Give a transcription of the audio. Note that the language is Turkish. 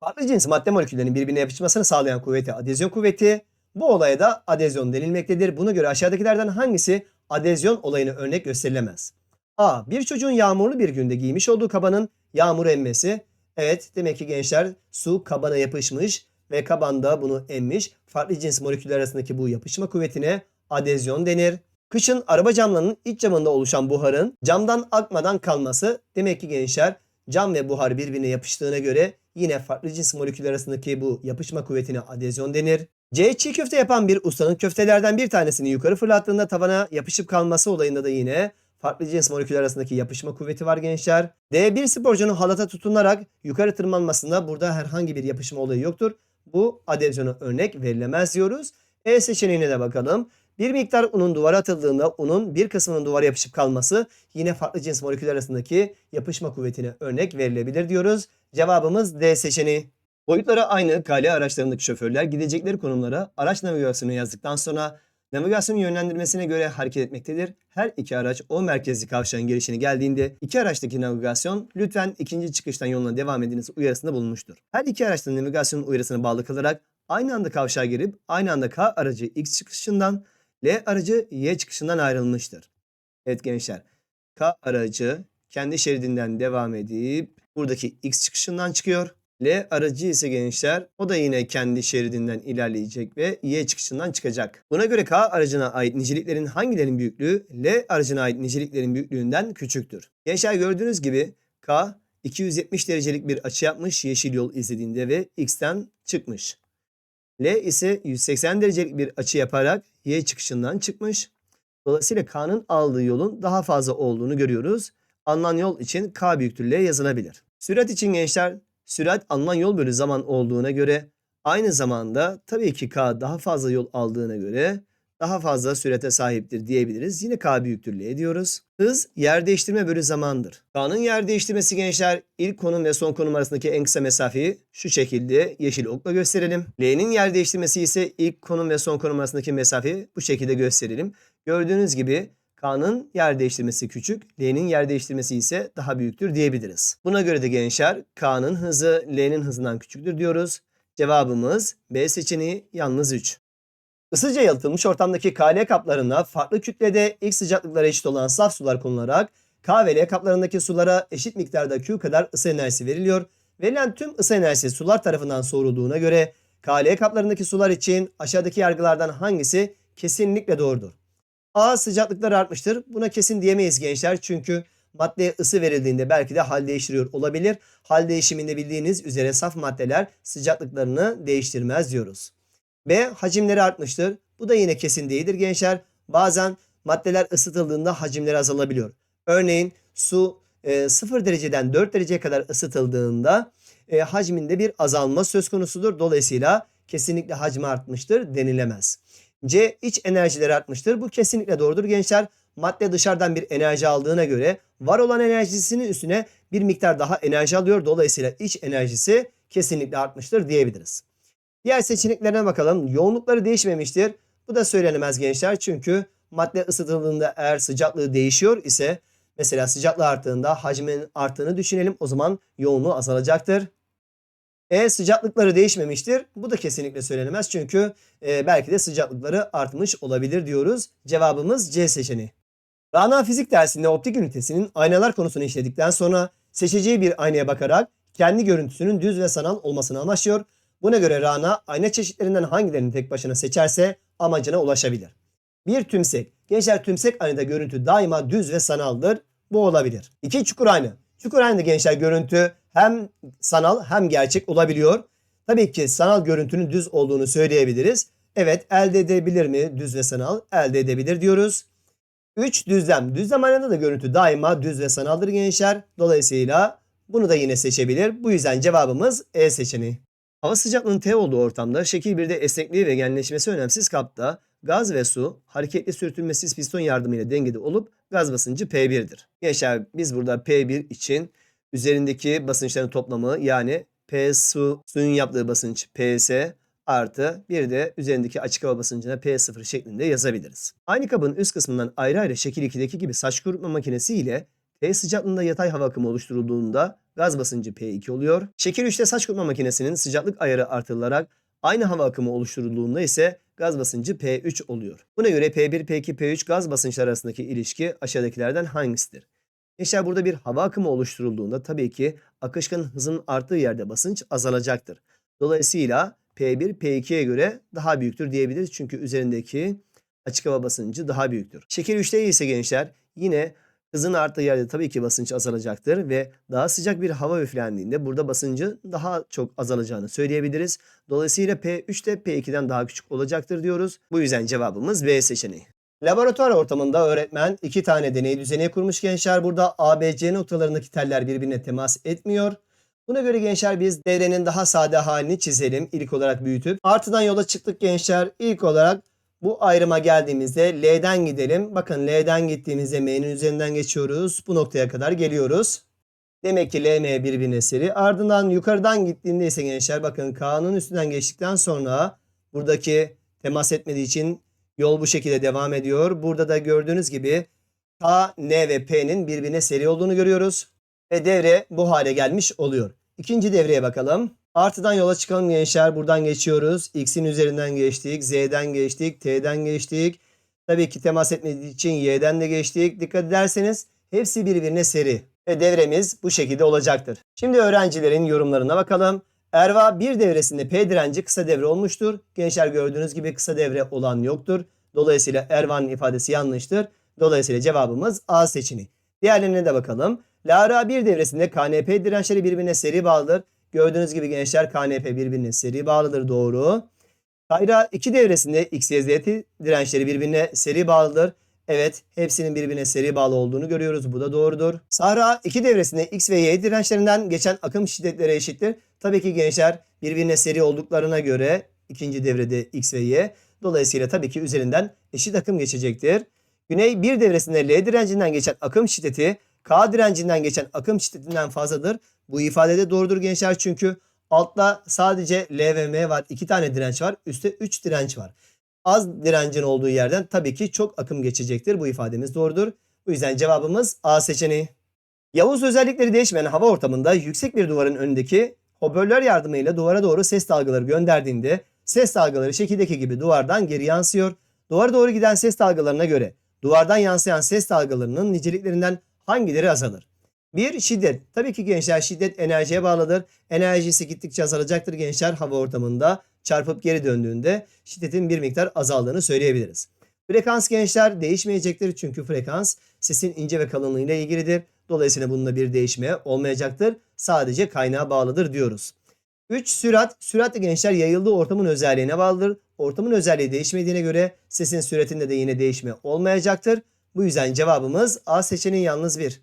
Farklı cins madde moleküllerinin birbirine yapışmasını sağlayan kuvveti adezyon kuvveti. Bu olaya da adezyon denilmektedir. Buna göre aşağıdakilerden hangisi adezyon olayına örnek gösterilemez? A. Bir çocuğun yağmurlu bir günde giymiş olduğu kabanın yağmur emmesi. Evet demek ki gençler su kabana yapışmış ve kaban da bunu emmiş. Farklı cins moleküller arasındaki bu yapışma kuvvetine adezyon denir. Kışın araba camlarının iç camında oluşan buharın camdan akmadan kalması. Demek ki gençler cam ve buhar birbirine yapıştığına göre yine farklı cins moleküller arasındaki bu yapışma kuvvetine adezyon denir. C. Çiğ köfte yapan bir ustanın köftelerden bir tanesini yukarı fırlattığında tavana yapışıp kalması olayında da yine farklı cins moleküller arasındaki yapışma kuvveti var gençler. D. Bir sporcunun halata tutunarak yukarı tırmanmasında burada herhangi bir yapışma olayı yoktur. Bu adezyona örnek verilemez diyoruz. E seçeneğine de bakalım. Bir miktar unun duvara atıldığında unun bir kısmının duvara yapışıp kalması yine farklı cins moleküller arasındaki yapışma kuvvetine örnek verilebilir diyoruz. Cevabımız D seçeneği. Boyutları aynı kale araçlarındaki şoförler gidecekleri konumlara araç navigasyonu yazdıktan sonra navigasyon yönlendirmesine göre hareket etmektedir. Her iki araç o merkezli kavşağın girişine geldiğinde iki araçtaki navigasyon lütfen ikinci çıkıştan yoluna devam ediniz uyarısında bulunmuştur. Her iki araçta navigasyon uyarısına bağlı kalarak aynı anda kavşağa girip aynı anda K aracı X çıkışından L aracı Y çıkışından ayrılmıştır. Evet gençler K aracı kendi şeridinden devam edip buradaki X çıkışından çıkıyor. L aracı ise gençler o da yine kendi şeridinden ilerleyecek ve Y çıkışından çıkacak. Buna göre K aracına ait niceliklerin hangilerinin büyüklüğü L aracına ait niceliklerin büyüklüğünden küçüktür. Gençler gördüğünüz gibi K 270 derecelik bir açı yapmış yeşil yol izlediğinde ve X'ten çıkmış. L ise 180 derecelik bir açı yaparak Y çıkışından çıkmış. Dolayısıyla K'nın aldığı yolun daha fazla olduğunu görüyoruz. Alınan yol için K büyüktür L yazılabilir. Sürat için gençler sürat alınan yol bölü zaman olduğuna göre aynı zamanda tabii ki K daha fazla yol aldığına göre daha fazla sürate sahiptir diyebiliriz. Yine K büyüktür L diyoruz. Hız yer değiştirme bölü zamandır. K'nın yer değiştirmesi gençler ilk konum ve son konum arasındaki en kısa mesafeyi şu şekilde yeşil okla gösterelim. L'nin yer değiştirmesi ise ilk konum ve son konum arasındaki mesafeyi bu şekilde gösterelim. Gördüğünüz gibi K'nın yer değiştirmesi küçük, L'nin yer değiştirmesi ise daha büyüktür diyebiliriz. Buna göre de gençler K'nın hızı L'nin hızından küçüktür diyoruz. Cevabımız B seçeneği yalnız 3. Isıca yalıtılmış ortamdaki KL kaplarına farklı kütlede ilk sıcaklıklara eşit olan saf sular konularak K ve L kaplarındaki sulara eşit miktarda Q kadar ısı enerjisi veriliyor. Verilen tüm ısı enerjisi sular tarafından soğurulduğuna göre KL kaplarındaki sular için aşağıdaki yargılardan hangisi kesinlikle doğrudur? A sıcaklıklar artmıştır. Buna kesin diyemeyiz gençler çünkü maddeye ısı verildiğinde belki de hal değiştiriyor olabilir. Hal değişiminde bildiğiniz üzere saf maddeler sıcaklıklarını değiştirmez diyoruz. B hacimleri artmıştır. Bu da yine kesin değildir gençler. Bazen maddeler ısıtıldığında hacimleri azalabiliyor. Örneğin su e, 0 dereceden 4 dereceye kadar ısıtıldığında e, hacminde bir azalma söz konusudur. Dolayısıyla kesinlikle hacmi artmıştır denilemez. C iç enerjileri artmıştır. Bu kesinlikle doğrudur gençler. Madde dışarıdan bir enerji aldığına göre var olan enerjisinin üstüne bir miktar daha enerji alıyor. Dolayısıyla iç enerjisi kesinlikle artmıştır diyebiliriz. Diğer seçeneklerine bakalım. Yoğunlukları değişmemiştir. Bu da söylenemez gençler. Çünkü madde ısıtıldığında eğer sıcaklığı değişiyor ise mesela sıcaklığı arttığında hacmin arttığını düşünelim. O zaman yoğunluğu azalacaktır. E sıcaklıkları değişmemiştir. Bu da kesinlikle söylenemez. Çünkü e, belki de sıcaklıkları artmış olabilir diyoruz. Cevabımız C seçeneği. Rana fizik dersinde optik ünitesinin aynalar konusunu işledikten sonra seçeceği bir aynaya bakarak kendi görüntüsünün düz ve sanal olmasını amaçlıyor. Buna göre Rana ayna çeşitlerinden hangilerini tek başına seçerse amacına ulaşabilir. Bir tümsek. Gençler tümsek aynada görüntü daima düz ve sanaldır. Bu olabilir. İki çukur ayna. Çukur aynada gençler görüntü hem sanal hem gerçek olabiliyor. Tabii ki sanal görüntünün düz olduğunu söyleyebiliriz. Evet elde edebilir mi düz ve sanal? Elde edebilir diyoruz. 3 düzlem. Düzlem aynada da görüntü daima düz ve sanaldır gençler. Dolayısıyla bunu da yine seçebilir. Bu yüzden cevabımız E seçeneği. Hava sıcaklığının T olduğu ortamda şekil 1'de esnekliği ve genleşmesi önemsiz kapta gaz ve su hareketli sürtünmesiz piston yardımıyla dengede olup gaz basıncı P1'dir. Gençler biz burada P1 için üzerindeki basınçların toplamı yani P su suyun yaptığı basınç PS artı bir de üzerindeki açık hava basıncına P0 şeklinde yazabiliriz. Aynı kabın üst kısmından ayrı ayrı şekil 2'deki gibi saç kurutma makinesi ile T sıcaklığında yatay hava akımı oluşturulduğunda gaz basıncı P2 oluyor. Şekil 3'te saç kurutma makinesinin sıcaklık ayarı artırılarak aynı hava akımı oluşturulduğunda ise gaz basıncı P3 oluyor. Buna göre P1, P2, P3 gaz basınçları arasındaki ilişki aşağıdakilerden hangisidir? Gençler burada bir hava akımı oluşturulduğunda tabii ki akışkanın hızının arttığı yerde basınç azalacaktır. Dolayısıyla P1 P2'ye göre daha büyüktür diyebiliriz. Çünkü üzerindeki açık hava basıncı daha büyüktür. Şekil 3'te ise gençler yine hızın arttığı yerde tabii ki basınç azalacaktır ve daha sıcak bir hava üflendiğinde burada basıncı daha çok azalacağını söyleyebiliriz. Dolayısıyla P3 de P2'den daha küçük olacaktır diyoruz. Bu yüzden cevabımız B seçeneği. Laboratuvar ortamında öğretmen iki tane deney düzeni kurmuş gençler. Burada A, B, C noktalarındaki teller birbirine temas etmiyor. Buna göre gençler biz devrenin daha sade halini çizelim. İlk olarak büyütüp. Artıdan yola çıktık gençler. İlk olarak bu ayrıma geldiğimizde L'den gidelim. Bakın L'den gittiğimizde M'nin üzerinden geçiyoruz. Bu noktaya kadar geliyoruz. Demek ki L, M birbirine seri. Ardından yukarıdan gittiğinde ise gençler bakın K'nın üstünden geçtikten sonra buradaki temas etmediği için yol bu şekilde devam ediyor. Burada da gördüğünüz gibi K, N ve P'nin birbirine seri olduğunu görüyoruz. Ve devre bu hale gelmiş oluyor. İkinci devreye bakalım. Artıdan yola çıkalım gençler. Buradan geçiyoruz. X'in üzerinden geçtik. Z'den geçtik. T'den geçtik. Tabii ki temas etmediği için Y'den de geçtik. Dikkat ederseniz hepsi birbirine seri. Ve devremiz bu şekilde olacaktır. Şimdi öğrencilerin yorumlarına bakalım. Erva bir devresinde P direnci kısa devre olmuştur. Gençler gördüğünüz gibi kısa devre olan yoktur. Dolayısıyla Erva'nın ifadesi yanlıştır. Dolayısıyla cevabımız A seçeneği. Diğerlerine de bakalım. Lara bir devresinde KNP dirençleri birbirine seri bağlıdır. Gördüğünüz gibi gençler KNP birbirine seri bağlıdır. Doğru. Kayra iki devresinde X, Y, Z dirençleri birbirine seri bağlıdır. Evet, hepsinin birbirine seri bağlı olduğunu görüyoruz. Bu da doğrudur. Sahra iki devresinde X ve Y dirençlerinden geçen akım şiddetleri eşittir. Tabii ki gençler birbirine seri olduklarına göre ikinci devrede X ve Y. Dolayısıyla tabii ki üzerinden eşit akım geçecektir. Güney bir devresinde L direncinden geçen akım şiddeti K direncinden geçen akım şiddetinden fazladır. Bu ifadede doğrudur gençler çünkü altta sadece L ve M var. iki tane direnç var. Üstte 3 direnç var. Az direncin olduğu yerden tabii ki çok akım geçecektir. Bu ifademiz doğrudur. Bu yüzden cevabımız A seçeneği. Yavuz özellikleri değişmeyen hava ortamında yüksek bir duvarın önündeki hoparlör yardımıyla duvara doğru ses dalgaları gönderdiğinde ses dalgaları şekildeki gibi duvardan geri yansıyor. Duvara doğru giden ses dalgalarına göre duvardan yansıyan ses dalgalarının niceliklerinden hangileri azalır? Bir şiddet. Tabii ki gençler şiddet enerjiye bağlıdır. Enerjisi gittikçe azalacaktır gençler hava ortamında. Çarpıp geri döndüğünde şiddetin bir miktar azaldığını söyleyebiliriz. Frekans gençler değişmeyecektir çünkü frekans sesin ince ve kalınlığı ile ilgilidir. Dolayısıyla bunda bir değişme olmayacaktır. Sadece kaynağa bağlıdır diyoruz. 3. Sürat. Sürat de gençler yayıldığı ortamın özelliğine bağlıdır. Ortamın özelliği değişmediğine göre sesin süratinde de yine değişme olmayacaktır. Bu yüzden cevabımız A seçeneği yalnız bir.